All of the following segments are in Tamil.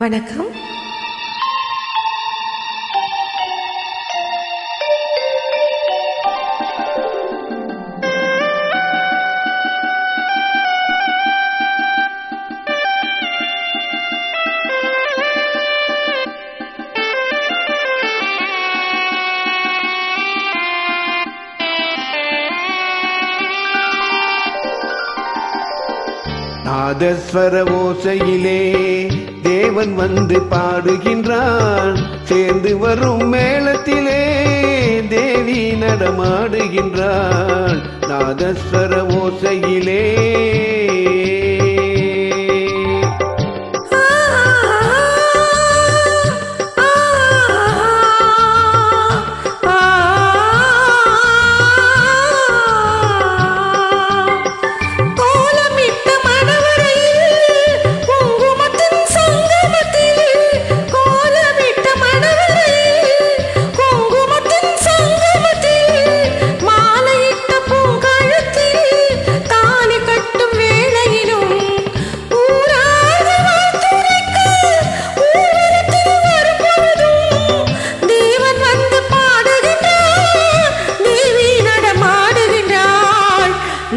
வணக்கம். நாதஸ்வர ஓசையிலே தேவன் வந்து பாடுகின்றான். சேர்ந்து வரும் மேளத்திலே தேவி நடமாடுகின்றாள். நாதஸ்வர ஓசையிலே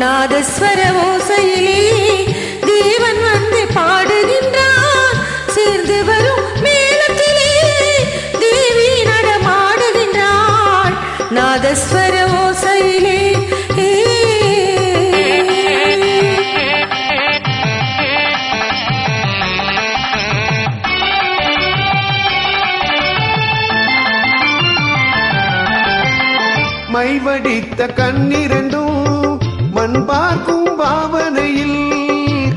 நாதஸ்வர ஓசையிலே தேவன் வந்து பாடுகின்றார். சேர்ந்து வரும் மேலத்திலே தேவி நடமாடுகின்றாள். நாதஸ்வர ஓசையிலே மைவடித்த கண்ணிரண்டும் அவன் பார்க்கும் பாவனையில்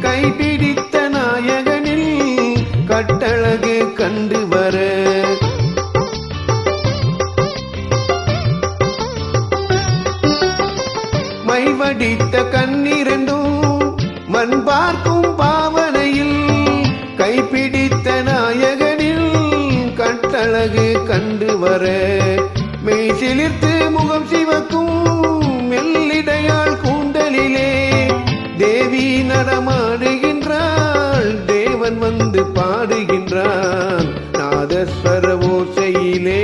கைபிடித்த நாயகனில் கட்டழகு கண்டு வர. மைவடித்த கண்ணிரண்டும் மண் பார்க்கும் பாவனையில் கைப்பிடித்த நாயகனில் கட்டழகு கண்டு வர. மெய் சிலிர்த்து முகம் சிவக்கும் வந்து பாடுகின்றான் நாதஸ்வர ஓசையிலே.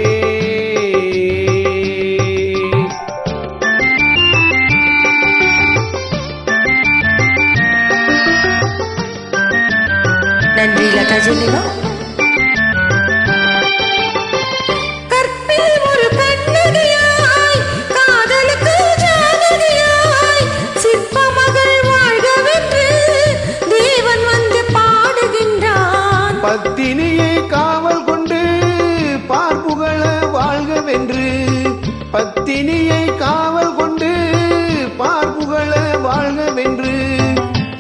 நன்றி லதா ஜெனிவா வென்று பத்தினியை காவல் கொண்டு பார்ப்புகள வாழ்கவென்று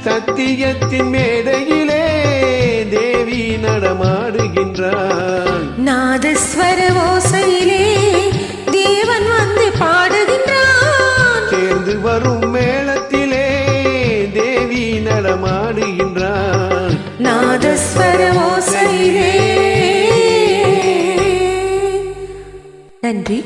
சத்தியத்தின் மேடையிலே தேவி நடமாடுகின்றாள். நாதஸ்வர ஓசையில் நன்றி